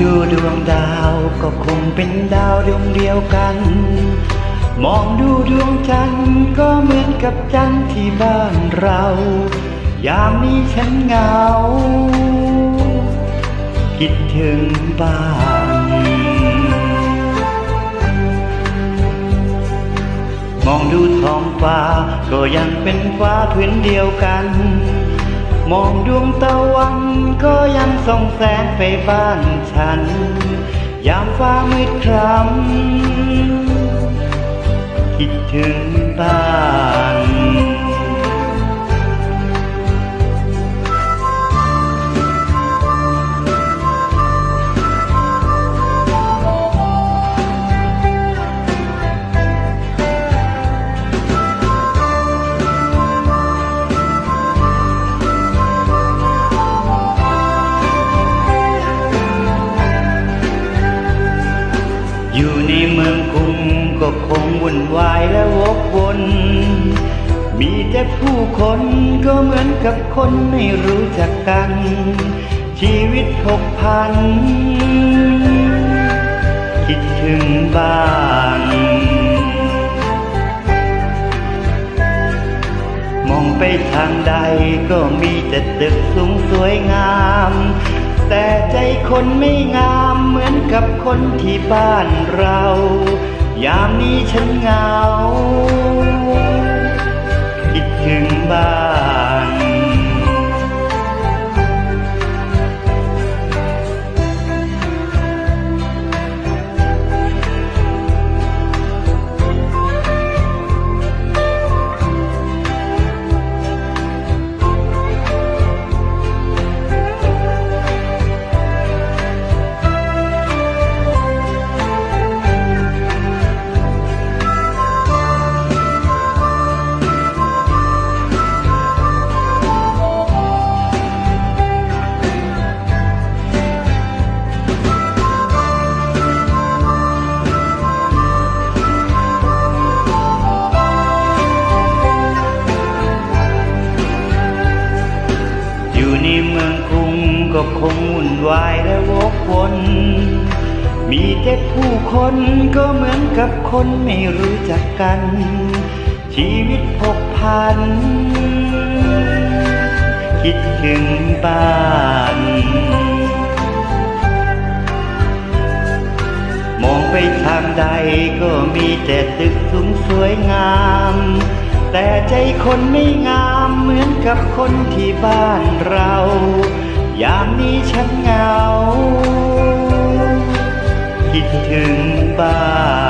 ดูดวงดาวก็คงเป็นดาวดวงเดียวกัน มองดูดวงจันทร์ก็เหมือนกับจันทร์ที่บ้านเรา ยามนี้ฉันเหงา คิดถึงบ้านมองดูท้องฟ้าก็ยังเป็นฟ้าพื้นเดียวกัน มองดวงตะวันก็ยังส่องแสงไปบ้านฉัน ยามฟ้ามืดครึ้ำคิดถึงบ้าน คงวุ่นวายและวกวน มีแต่ผู้คนก็เหมือนกับคนไม่รู้จักกัน ชีวิตผกพัน คิดถึงบ้านมองไปทางใดก็มีแต่ตึกสูงสวยงาม แต่ใจคนไม่งามเหมือนกับคนที่บ้านเรา ยามนี้ฉันเหงา มืองกรุงก็คงวุ่นวายและวกวน มีแต่ผู้คนก็เหมือนกับคนไม่รู้จักกัน ชีวิตผกพัน คิดถึงบ้านมองไปทางใดก็มีแต่ตึกสูงสวยงาม แต่ใจคนไม่งามเหมือนกับคนที่บ้านเราานนี้ฉันเหงา คิดถึงบ้าน